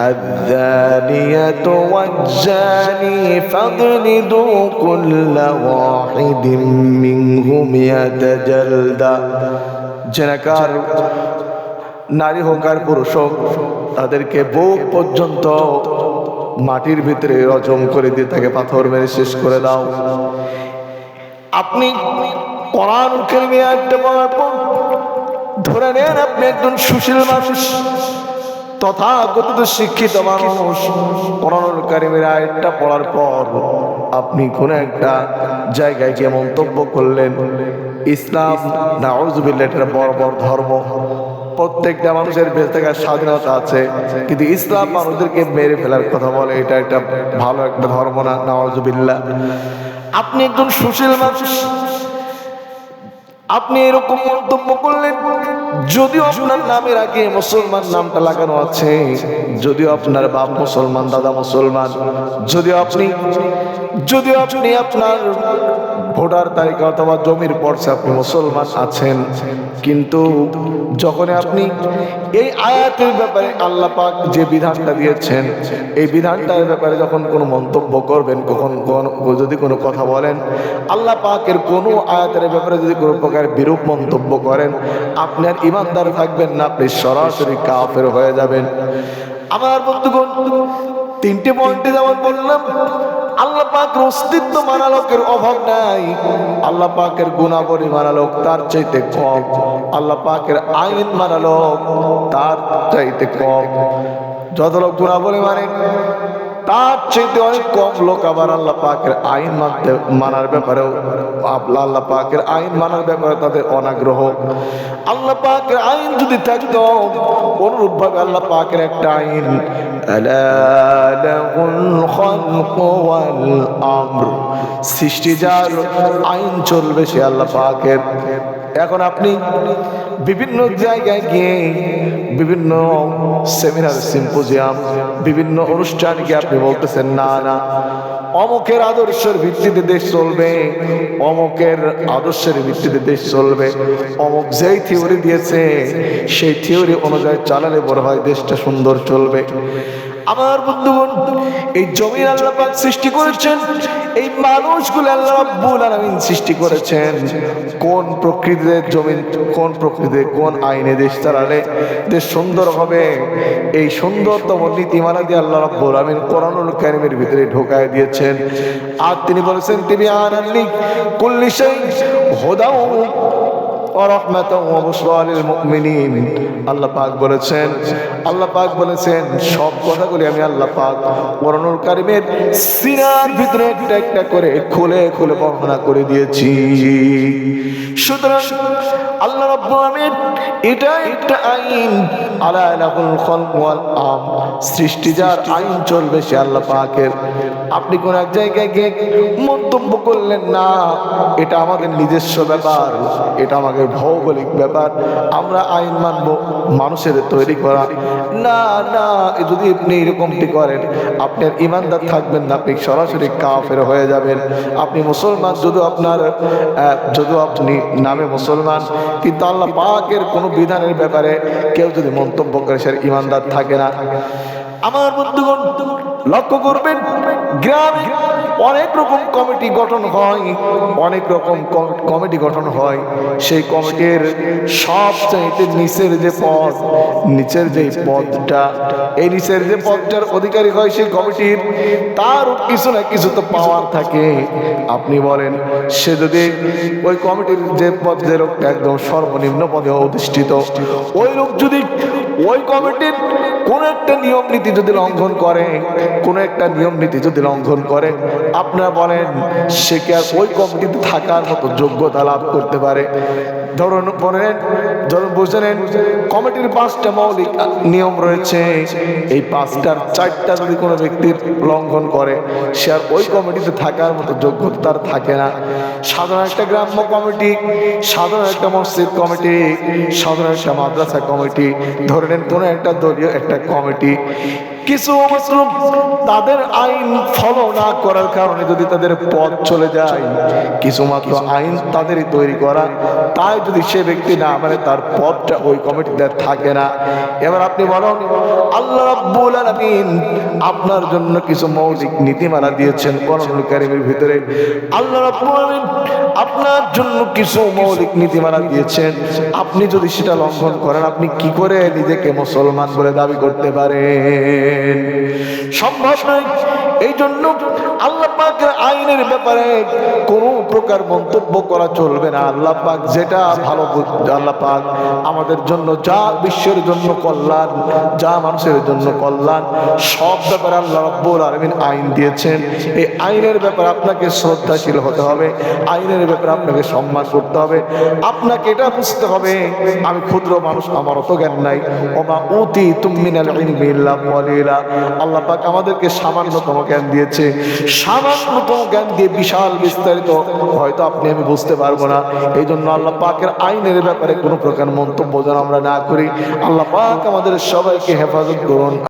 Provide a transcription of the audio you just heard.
الزانية والزاني فاجلدوا كل واحد منهم يتجلد জেনাকার নারী হোক আর পুরুষ হোক তাদেরকে বুক পর্যন্ত মাটির ভিতরে রজম করে দিয়ে তাকে পাথর মেরে শেষ করে দাও আপনি কোরআন কেলমে একটা বলার পর ধরে নেন আপনি একজন সুশীল মানুষ তথা কথিত শিক্ষিত মানুষ কোরআনুল কারিমের আয়াতটা পড়ার পর আপনি কোন একটা জায়গায় গিয়ে মন্তব্য করলেন, ইসলাম নাউজুবিল্লাহ, এটা বড় বড় ধর্ম। প্রত্যেকটা মানুষের বেঁচে থাকার স্বাধীনতা আছে, কিন্তু ইসলাম মানুষদেরকে মেরে ফেলার কথা বলে, এটা একটা ভালো একটা ধর্ম না নাওয়াজুবিল্লাহ আপনি একজন সুশীল মানুষ আপনি এরকম মন্তব্য করলেন, যদিও আপনার নামের আগে মুসলমান নামটা লাগানো আছে, যদিও আপনার বাপ মুসলমান, দাদা মুসলমান, যদিও আপনি যদিও আপনি আপনার ভোটার তালিকা অথবা জমির পর্চে আপনি মুসলমান আছেন। কিন্তু যখন আপনি এই আয়াতের ব্যাপারে আল্লাহ পাক যে বিধানটা দিয়েছেন, এই বিধানটার ব্যাপারে যখন কোনো মন্তব্য করবেন, কখন যদি কোনো কথা বলেন, আল্লাহ পাকের কোনো আয়াতের ব্যাপারে যদি কোনো প্রকার বিরূপ মন্তব্য করেন আপনার ইমানদার থাকবেন না, আপনি সরাসরি কাফের হয়ে যাবেন। আমার বন্ধুগণ, তিনটে পয়েন্টে যেমন বললাম আল্লাহ পাকের অস্তিত্ব মানা লোকের অভাব নাই। আল্লাহ পাকের গুণাবলী মানা লোক তার চাইতে কম। আল্লাহ পাকের আইন মানা লোক তার চাইতে কম। যত লোক গুণাবলী মানে তার চাইতে অনেক কম লোক আবার আল্লাহ পাকের আইন মানতে, মানার ব্যাপারেও আল্লাহ পাকের আইন মানার ব্যাপারে তাদের অনাগ্রহ। আল্লাহ পাকের আইন যদি থাকতো অনুরূপ ভাবে আল্লাহ পাকের একটা আইন সৃষ্টি যার আইন চলবে সে আল্লাহ পাকের। এখন আপনি বিভিন্ন জায়গায় গিয়ে বিভিন্ন সেমিনার সিম্পোজিয়াম বিভিন্ন অনুষ্ঠান গিয়ে আপনি বলতেছেন? না না। অমুকের আদর্শের ভিত্তিতে দেশ চলবে, অমুকের আদর্শের ভিত্তিতে দেশ চলবে। অমুক যেই থিওরি দিয়েছে, সেই থিওরি অনুযায়ী চালালে বড় হয় দেশটা সুন্দর চলবে। আমার বন্ধুগণ, এই জমির আল্লাহ পাক সৃষ্টি করেছেন, এই মানুষগুলো আল্লাহ রাব্বুল আলামিন সৃষ্টি করেছেন। কোন প্রকৃতিতে জমিন, কোন প্রকৃতিতে, কোন আইনে দেশ চালালে দেশ সুন্দর হবে? এই সুন্দরতম নীতিমালা দিয়ে আল্লাহ রাব্বুল আলামিন কোরআনুল কারীমের ভিতরে ঢোকায় দিয়েছেন। আর তিনি বলেছেন তিনি আনাল্লি কুল্লি শাই হুদাও আল্লাহ পাক বলেছেন, আল্লাহ পাক বলেছেন, সব কথাগুলি আমি আল্লাহ পাক করণুল কারিমের সিনার ভিতরে একটা একটা করে খুলে খুলে বর্ণনা করে দিয়েছি। সুতরাং আল্লাহ আলামিন এটা একটা আইন, আলা লাহুল খালক ওয়াল আম। সৃষ্টি যার আইন চলবে সে আল্লাহ পাকের। আপনি কোন এক জায়গায় গিয়ে মন্তব্য করলেন, না, এটা আমাদের নিজস্ব ব্যাপার, এটা আমাদের ভৌগোলিক ব্যাপার, আমরা আইন মানব, মানুষের তৈরি করা। না না, যদি আপনি এরকমটি করেন, আপনার ইমানদার থাকবেন না, আপনি সরাসরি কাফের হয়ে যাবেন। আপনি মুসলমান যদি আপনার যদিও আপনি নামে মুসলমান, কিন্তু আল্লাহ পাকের কোনো বিধানের ব্যাপারে কেউ যদি মন্তব্য করে, সে ইমানদার থাকে না। আমার বন্ধুগণ, লক্ষ্য করবেন, গ্রামে অনেক রকম কমিটি গঠন হয়, অনেক রকম কমিটি গঠন হয়। সেই কমিটির সব চাইতে নিচের যে পদ, নিচের যে পদটা, এই নিচের যে পদটার অধিকারী হয় সেই কমিটির, তার কিছু না কিছু তো পাওয়ার থাকে। আপনি বলেন, সে যদি ওই কমিটির যে পদ যে লোকটা একদম সর্বনিম্ন পদে অধিষ্ঠিত, ওই লোক যদি ওই কমিটির কোন একটা নিয়ম নীতি যদি লঙ্ঘন করে, কোন একটা নিয়ম নীতি যদি লঙ্ঘন করে, আপনারা বলেন সে কি আর ওই কমিটিতে থাকার মতো যোগ্যতা লাভ করতে পারে? ধরুন বলেন ধরুন বুঝে নেন কমিটির পাঁচটা মৌলিক নিয়ম রয়েছে। এই পাঁচটার চারটা যদি কোনো ব্যক্তির লঙ্ঘন করে, সে আর ওই কমিটিতে থাকার মতো যোগ্যতা থাকে না। সাধারণ একটা গ্রাম্য কমিটি, সাধারণ একটা মসজিদ কমিটি, সাধারণ একটা মাদ্রাসা কমিটি, ধরে নেন কোনো একটা দলীয় একটা কমিটি। কিছু মাত্র তাদের আইন ফলো না করার কারণে যদি তাদের পথ চলে যায় কিছু মাত্র আইন তাদেরই তৈরি করা তাই যদি সে ব্যক্তি না মানে তার পদটা ওই কমিটিতে থাকে না, এবার আপনি বলুন, আল্লাহ রাব্বুল আলামিন আপনার জন্য কিছু মৌলিক নীতিমালা দিয়েছেন কোরআনুল কারীমের ভিতরে। আল্লাহ রাব্বুল আলামিন আপনার জন্য কিছু মৌলিক নীতিমালা দিয়েছেন। আপনি যদি সেটা লঙ্ঘন করেন, আপনি কি করে নিজেকে মুসলমান বলে দাবি করতে পারেন? সম্ভব নয়। এই জন্য আল্লাহ পাকের আইনের ব্যাপারে কোনো প্রকার মন্তব্য করা চলবে না। আল্লাহ পাক যেটা ভালো আল্লাহ পাক আমাদের জন্য যা বিশ্বের জন্য কল্যাণ, যা মানুষের জন্য কল্যাণ, সব ব্যাপারে আল্লাহ রব্বুল আলমিন আইন দিয়েছেন। এই আইনের ব্যাপারে আপনাকে শ্রদ্ধাশীল হতে হবে, আইনের ব্যাপারে আপনাকে সম্মান করতে হবে। আপনাকে এটা বুঝতে হবে, আমি ক্ষুদ্র মানুষ, আমার অত জ্ঞান নাই। ওমা উতি তুমিনাল আল্লাহ পাক আমাদেরকে সামান্যতম জ্ঞান দিয়েছে। সামান্যতম জ্ঞান দিয়ে বিশাল বিস্তারিত, হয়তো আপনি, আমি বুঝতে পারব না। এই জন্য আল্লাহ পাকের আইনের ব্যাপারে কোনো প্রকার মন্তব্য যেন আমরা না করি। আল্লাহ পাক আমাদের সবাইকে হেফাজত করুন।